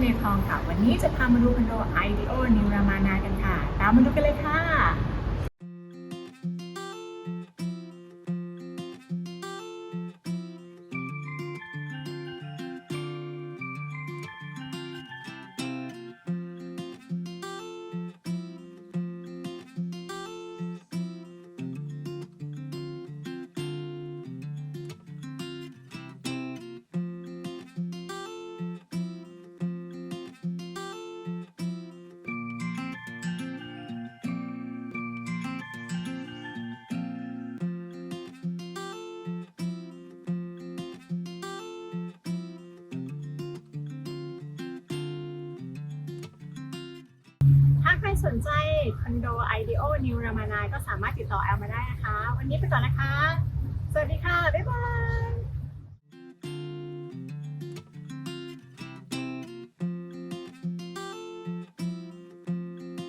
เมทองค่ะ วันนี้จะพามาดูคอนโดไอเดโอนิวรามานากันค่ะ ตามมาดูกันเลยค่ะ สนใจคอนโดไอเดโอนิวรามานายก็สามารถติดต่อแอลมาได้นะคะ วันนี้ไปก่อนนะคะ สวัสดีค่ะ บ๊ายบาย